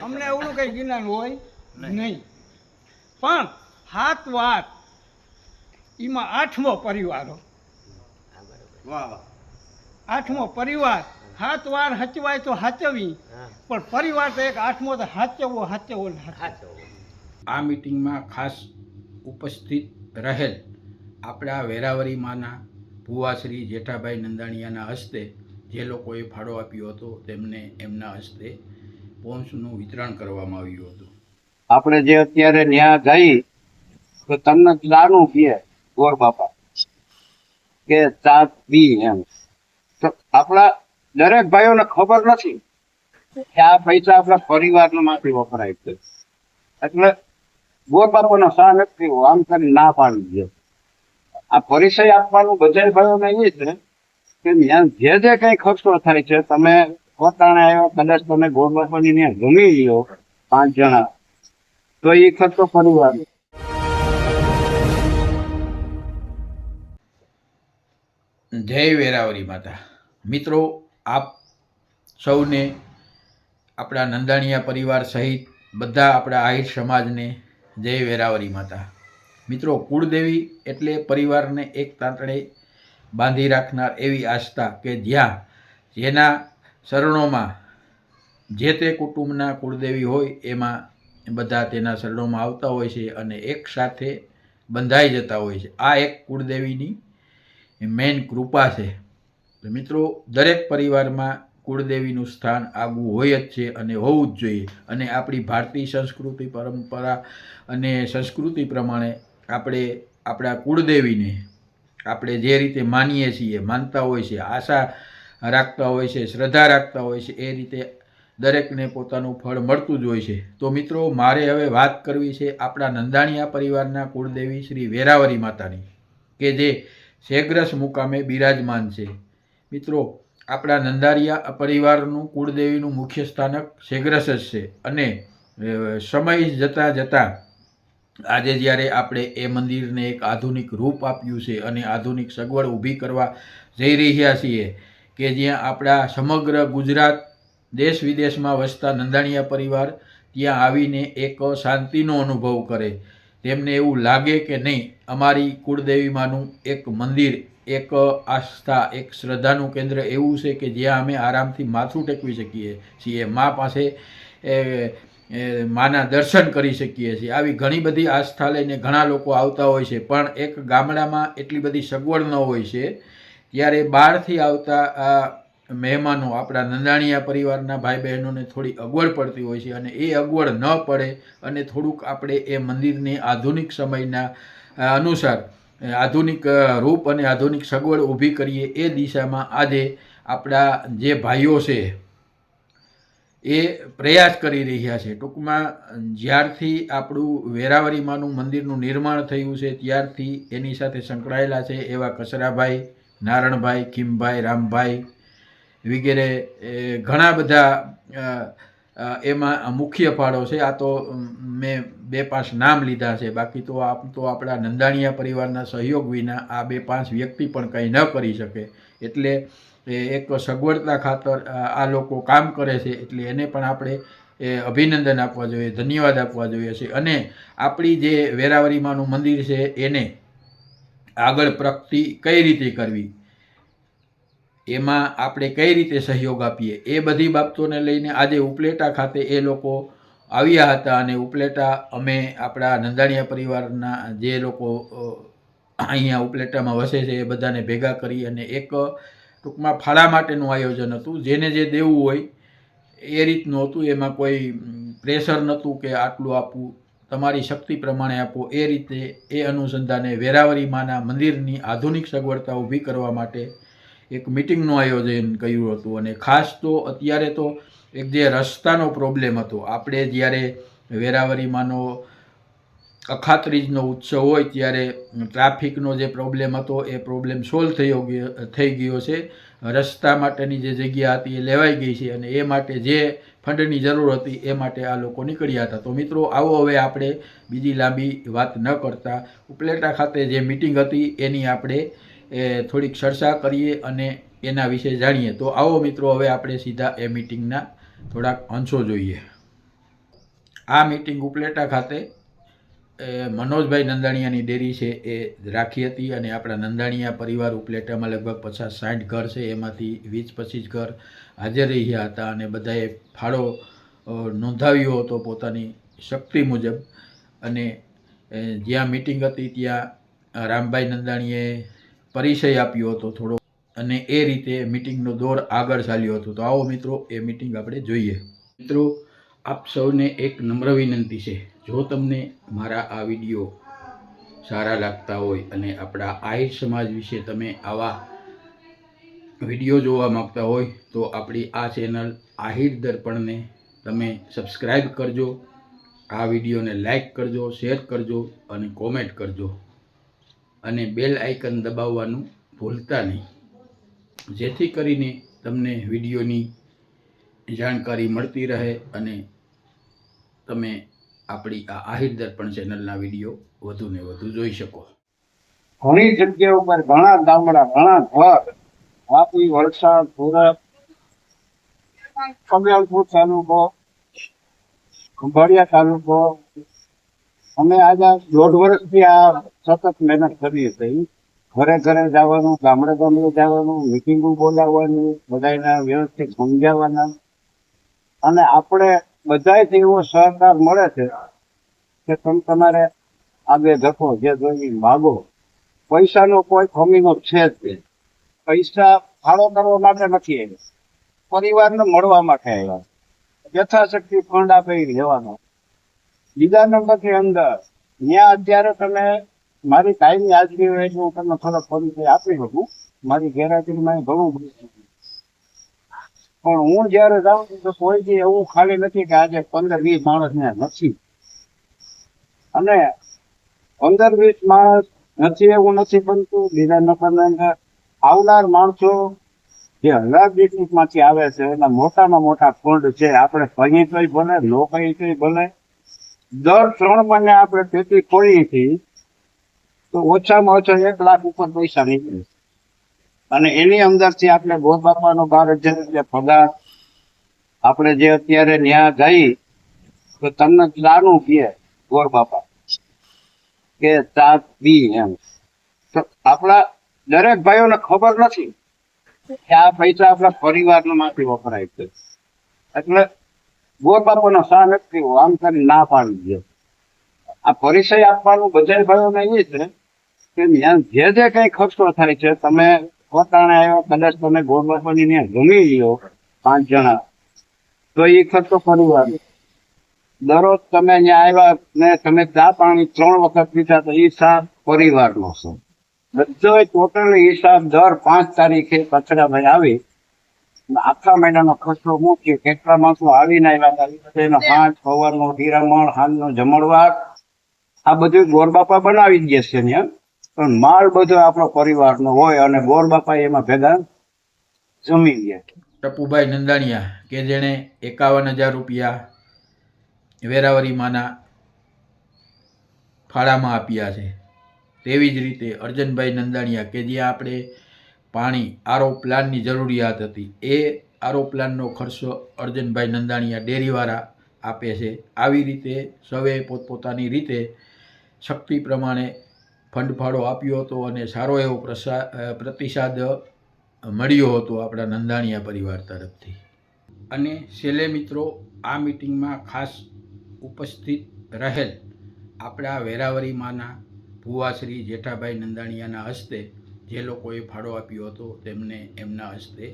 અમને એવું કઈ જ્ઞાન હોય નહીં. પણ હાથ વાત એમાં આઠમો પરિવાર આઠમો પરિવાર હાથ વાર હચવાય તો હાચવી. પણ પરિવાર તો એક આઠમો તો હાચવો હાચવો આ મિટિંગમાં ખાસ ઉપસ્થિત રહેલ આપણા વેરાવરીમાંના ભુવાશ્રી જેઠાભાઈ નંદાણીયાના હસ્તે જે લોકોએ ફાળો આપ્યો હતો તેમને એમના હસ્તે પોન્સનું વિતરણ કરવામાં આવ્યું હતું. આપણે જે અત્યારે ન્યા ગઈ તો તમને ચાનું પીએ ગોર બાપા, કે ચા પી એમ. તો આપણા દરેક ભાઈઓને ખબર નથી કે આ પૈસા આપણા પરિવારના માટે વપરાય છે. એટલે ગોર બાપાનો સા નથી આમ કરી ના પાડી દે આ પરિચય આપવાનું બધા ભાઈઓને એ છે કે જે જે કઈ ખર્ચો થાય છે, તમે પોતાને આવ્યો કદાચ તમે ગોર બાપાની ત્યાં જમી લ્યો પાંચ જણા. તો એ ખર્ચો પરિવાર જય વેરાવરી માતા. મિત્રો, આપ સૌને આપણા નંદાણીયા પરિવાર સહિત બધા આપણા આહિર સમાજને જય વેરાવરી માતા. મિત્રો, કુળદેવી એટલે પરિવારને એક તાંતણે બાંધી રાખનાર એવી આસ્થા કે જ્યાં જેના શરણોમાં જે તે કુટુંબના કુળદેવી હોય, એમાં બધા તેના શરણોમાં આવતા હોય છે અને એક સાથે બંધાઈ જતા હોય છે. આ એક કુળદેવીની મેઇન કૃપા છે. મિત્રો, દરેક પરિવારમાં કુળદેવીનું સ્થાન આગવું હોય જ છે અને હોવું જ જોઈએ. અને આપણી ભારતીય સંસ્કૃતિ પરંપરા અને સંસ્કૃતિ પ્રમાણે આપણે આપણા કુળદેવીને આપણે જે રીતે માનીએ છીએ, માનતા હોય છે, આશા રાખતા હોય છે, શ્રદ્ધા રાખતા હોય છે, એ રીતે દરેકને પોતાનું ફળ મળતું જ હોય છે. તો મિત્રો, મારે હવે વાત કરવી છે આપણા નંદાણીયા પરિવારના કુળદેવી શ્રી વેરાવરી માતાની, કે જે શેગ્રસ મુકામે બિરાજમાન છે. મિત્રો, આપણા નંદારિયા પરિવારનું કુળદેવીનું મુખ્ય સ્થાનક શેગ્રસ જ છે અને સમય જતાં જતાં આજે જ્યારે આપણે એ મંદિરને એક આધુનિક રૂપ આપ્યું છે અને આધુનિક સગવડ ઊભી કરવા જઈ રહ્યા છીએ કે જ્યાં આપણા સમગ્ર ગુજરાત દેશ વિદેશમાં વસતા નંદાણીયા પરિવાર ત્યાં આવીને એક શાંતિનો અનુભવ કરે. તેમને એવું લાગે કે નહીં, અમારી કુળદેવીમાંનું એક મંદિર, એક આસ્થા, એક શ્રદ્ધાનું કેન્દ્ર એવું છે કે જ્યાં અમે આરામથી માથું ટેકવી શકીએ છીએ, મા પાસે માના દર્શન કરી શકીએ છીએ. આવી ઘણી બધી આસ્થા લઈને ઘણા લોકો આવતા હોય છે, પણ એક ગામડામાં એટલી બધી સગવડ ન હોય છે ત્યારે બહારથી આવતા આ મહેમાનો આપણા નંદાણીયા પરિવારના ભાઈ બહેનોને થોડી અગવડ પડતી હોય છે અને એ અગવડ ન પડે અને થોડુંક આપણે એ મંદિરને આધુનિક સમયના અનુસાર આધુનિક રૂપ અને આધુનિક સગવડ ઊભી કરીએ એ દિશામાં આજે આપણા જે ભાઈઓ છે એ પ્રયાસ કરી રહ્યા છે. ટૂંકમાં જ્યારથી આપણું વેરાવરીમાંનું મંદિરનું નિર્માણ થયું છે ત્યારથી એની સાથે સંકળાયેલા છે એવા કચરાભાઈ નારણભાઈ, કિમભાઈ, રામભાઈ વગેરે ઘણા બધા એમાં મુખ્ય ફાળો છે. આ તો મેં બે પાંચ નામ લીધા છે. બાકી તો આપ, તો આપણા નંદાણીયા પરિવારના સહયોગ વિના આ બે પાંચ વ્યક્તિ પણ કંઈ ન કરી શકે. એટલે એક સગવડતા ખાતર આ લોકો કામ કરે છે. એટલે એને પણ આપણે, એ, અભિનંદન આપવા જોઈએ, ધન્યવાદ આપવા જોઈએ છે. અને આપણી જે વેરાવરીમાંનું મંદિર છે, એને આગળ પ્રગતિ કઈ રીતે કરવી? એમાં આપણે કઈ રીતે સહયોગ આપીએ? એ બધી બાબતોને લઈને આજે ઉપલેટા ખાતે એ લોકો આવ્યા હતા અને ઉપલેટા અમે આપણા નંદાણીયા પરિવારના જે લોકો અહીંયા ઉપલેટામાં વસે છે એ બધાને ભેગા કરી અને એક ટૂંકમાં ફાળા માટેનું આયોજન હતું. જેને જે દેવું હોય એ રીતનું હતું. એમાં કોઈ પ્રેશર નહોતું કે આટલું આપવું. તમારી શક્તિ પ્રમાણે આપો. એ રીતે એ અનુસંધાને વેરાવરીમાંના મંદિરની આધુનિક સગવડતા ઊભી કરવા માટે એક મિટિંગનું આયોજન કર્યું હતું. અને ખાસ તો અત્યારે તો એક જે રસ્તાનો પ્રોબ્લેમ હતો, આપણે જ્યારે વેરાવરીમાંનો અખાત્રીજનો ઉત્સવ હોય ત્યારે ટ્રાફિકનો જે પ્રોબ્લેમ હતો, એ પ્રોબ્લેમ સોલ્વ થયો થઈ ગયો છે. રસ્તા માટેની જે જગ્યા હતી એ લેવાઈ ગઈ છે અને એ માટે જે ફંડની જરૂર હતી એ માટે આ લોકો નીકળ્યા હતા. તો મિત્રો, આવો હવે આપણે બીજી લાંબી વાત ન કરતા. ઉપલેટા ખાતે જે મિટિંગ હતી, એની આપણે થોડીક ચર્ચા કરીએ અને એના વિશે જાણીએ. તો આવો મિત્રો, હવે આપણે સીધા એ મિટિંગના થોડાક અંશો જોઈએ. આ મિટિંગ ઉપલેટા ખાતે મનોજભાઈ નંદાણીયાની ડેરી છે એ રાખી હતી અને આપણા નંદાણીયા પરિવાર ઉપલેટામાં લગભગ પચાસ સાઠ ઘર છે. એમાંથી વીસ પચીસ ઘર હાજર રહ્યા હતા અને બધાએ ફાળો નોંધાવ્યો હતો પોતાની શક્તિ મુજબ. અને જ્યાં મિટિંગ હતી ત્યાં રામભાઈ નંદાણીએ પરિચય આપ્યો હતો થોડો. અને એ રીતે મિટિંગનો દોર આગળ ચાલ્યો હતો. તો આવો મિત્રો, એ મિટિંગ આપણે જોઈએ. મિત્રો આપ સૌને એક નમ્ર વિનંતી છે. જો તમને મારા આ વીડિયો સારા લાગતા હોય અને આપણા આહિર સમાજ વિશે તમે આવા વીડિયો જોવા માંગતા હોય, તો આપણી આ ચેનલ આહિર દર્પણને તમે સબસ્ક્રાઈબ કરજો, આ વિડીયોને લાઈક કરજો, શેર કરજો અને કોમેન્ટ કરજો. અને બેલ આઇકન દબાવવાનું ભૂલતા નહીં. જેથી કરીને તમને વિડીયોની જાણકારી મળતી રહે અને તમે આપણી આ આહિર દર્પણ ચેનલના વીડિયો વધુ ને વધુ જોઈ શકો. ઘણી જગ્યા ઉપર ઘણા ગામડા, ઘણા ઘર વાપી વલસાડ, સુરત, કમલપુર તાલુકો, ખંભાળિયા તાલુકો. અમે આજે દોઢ વર્ષથી આ સતત મહેનત કરી હતી ઘરે ઘરે જવાનું, ગામડે ગામડે જવાનું મિટિંગો બોલાવવાની બધાને વ્યવસ્થિત સમજાવવાના. અને આપણે બધાય એવો સહકાર મળે છે કે તમે તમારે આગળ ધકો જે જોઈએ માગો. પૈસાનો કોઈ ખમીનો છે. જ નહીં પૈસા ફાળો કરવા માટે નથી આવ્યા. પરિવારને મળવા માટે આવ્યા. યથાશક્તિ ફંડ આપે એ લેવાનો બીજા નંબરથી અંદર ત્યાં અત્યારે તમે મારી કાયમી હાજરી હોય એટલે હું તમને થોડો પરિચય આપી શકું. મારી ગેરહાજરીમાં ઘણું બધું. પણ હું જ્યારે જાઉં છું તો કોઈ એવું ખાલી નથી કે આજે પંદર વીસ માણસ ને નથી. અને પંદર વીસ માણસ નથી એવું નથી બનતું. બીજા નંબરના આવનાર માણસો જે હજાર district માંથી આવે છે, એના મોટામાં મોટા ફંડ છે, આપણે કહીએ તો બને લો કહીએ તોય બને, દર ત્રણ મહિને આપણે ખેતી ખોલીએ છીએ, તો ઓછામાં ઓછા એક લાખ ઉપર પૈસા નીકળે અને એની અંદરથી આપણે ગોર બાપાનો હજાર રૂપિયા પગાર આપણે જે અત્યારે ન્યા જઈ તો તમને ચાનું પીએ ગોર બાપા, કે તાત પી એમ. તો આપણા દરેક ભાઈઓને ખબર નથી કે આ પૈસા આપણા પરિવારના માંથી વપરાય છે. એટલે ગોર બાપાનો સા નથી આમ કરી ના પાડી દે. આ પરિચય આપવાનું બધા ભાઈઓને એ છે કે જે જે કઈ ખર્ચો થાય છે, તમે પોતાને આવ્યો કદાચ તમે બાપાની ત્યાં જમી લ્યો પાંચ જણા. તો એ ખર્ચો પરિવાર. દરરોજ તમે ત્યાં આવ્યા ને તમે ચા પાણી ત્રણ વખત પીતા તો એ સા પરિવારનો છે. બધો ટોટલ હિસાબ દર પાંચ તારીખે કચરાભાઈ આવી. આખા મહિનાનો ખર્ચો મૂકીએ કેટલા માણસો આવીને આવ્યા હતા. એ બધાનો પાંચ સવારનો હીરામણ, હાલનો જમણવાર. આ બધું ગોરબાપા બનાવી જ છે ત્યાં પણ માલ બધો આપણો પરિવારનો હોય અને ગોરબાપા એમાં ભેગા જમી ગયા. ટપુભાઈ નંદાણીયા, કે જેણે એકાવન હજાર રૂપિયા વેરાવરી માના ફાળામાં આપ્યા છે. તેવી જ રીતે અર્જનભાઈ નંદાણીયા, કે જ્યાં આપણે પાણી આરો પ્લાનની જરૂરિયાત હતી, એ આરો પ્લાનનો ખર્ચો અર્જનભાઈ નંદાણીયા ડેરીવાળા આપે છે. આવી રીતે સૌએ પોતપોતાની રીતે શક્તિ પ્રમાણે ફંડ ફાળો આપ્યો હતો અને સારો એવો પ્રસા પ્રતિસાદ મળ્યો હતો આપણા નંદાણીયા પરિવાર તરફથી. અને છેલ્લે મિત્રો, આ મિટિંગમાં ખાસ ઉપસ્થિત રહેલ આપણા વેરાવરીમાંના ભુવાશ્રી જેઠાભાઈ નંદાણીયાના હસ્તે જે લોકોએ ફાળો આપ્યો હતો તેમને એમના હસ્તે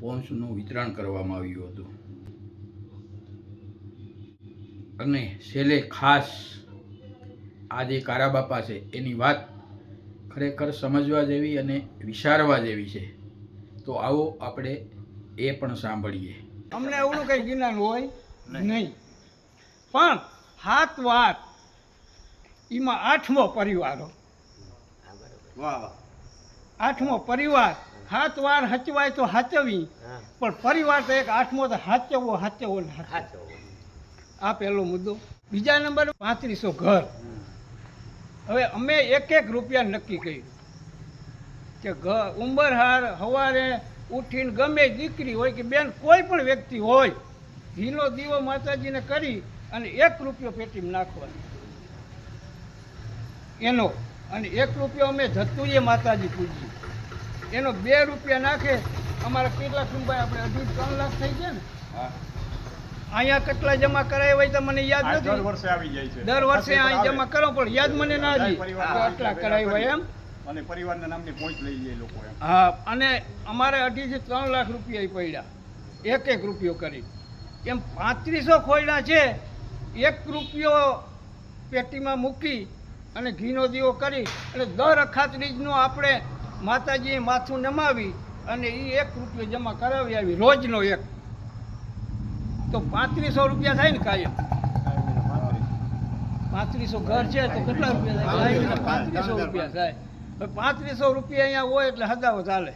પોન્સનું વિતરણ કરવામાં આવ્યું હતું. અને છેલ્લે ખાસ આ જે કારાબાપા છે એની વાત ખરેખર સમજવા જેવી અને વિચારવા જેવી છે. તો આવો આપણે એ પણ સાંભળીએ. અમને એવડું કઈ જ્ઞાન હોય નહીં. પણ હાથ વાત એમાં આઠમો પરિવાર આઠમો પરિવાર. હાથ વાર હચવાય તો હાચવી. પણ પરિવાર તો એક આઠમો તો હાચવો હાચવો ને હાચવવો. આ પહેલો મુદ્દો. બીજા નંબર પાંત્રીસો ઘર. હવે અમે એક એક રૂપિયા નક્કી કર્યું. કે ઉંબરહાર સવારે ઉઠીને ગમે દીકરી હોય કે બેન, કોઈ પણ વ્યક્તિ હોય ઘીનો દીવો માતાજીને કરી અને એક રૂપિયો પેટીમાં નાખવાનો. એનો, અને એક રૂપિયો અમે ધતુરીએ માતાજી પૂજીએ. એનો બે રૂપિયા નાખે. અમારા કેટલા સુનભાઈ આપણે અઢી ત્રણ લાખ થઈ ગયા ને. અહીંયા કેટલા જમા કરાય હોય તો મને યાદ નથી. દર વર્ષે આવી જાય છે. દર વર્ષે અહીં જમા કરો પણ યાદ મને ના પરિવાર આટલા કરાય હોય એમ. અને પરિવારના નામની પહોંચ લઈ જાય લોકો એમ. હા અને અમારે અઢીથી ત્રણ લાખ રૂપિયા પડ્યા. એક એક રૂપિયો કરી. એમ પાંત્રીસો ખોયડા છે એક રૂપિયો પેટીમાં મૂકી અને ઘીનો દીવો કરી અને દર અખાત્રીજનો આપણે માતાજીએ માથું નમાવી અને એ એક રૂપિયો જમા કરાવી આવી રોજનો એક. તો પાંત્રીસો રૂપિયા થાય ને કાયમ. પાંત્રીસો ઘર છે તો કેટલા રૂપિયા થાય? પાંત્રીસો રૂપિયા થાય. પાંત્રીસો રૂપિયા અહીંયા હોય એટલે હદાવત ચાલે.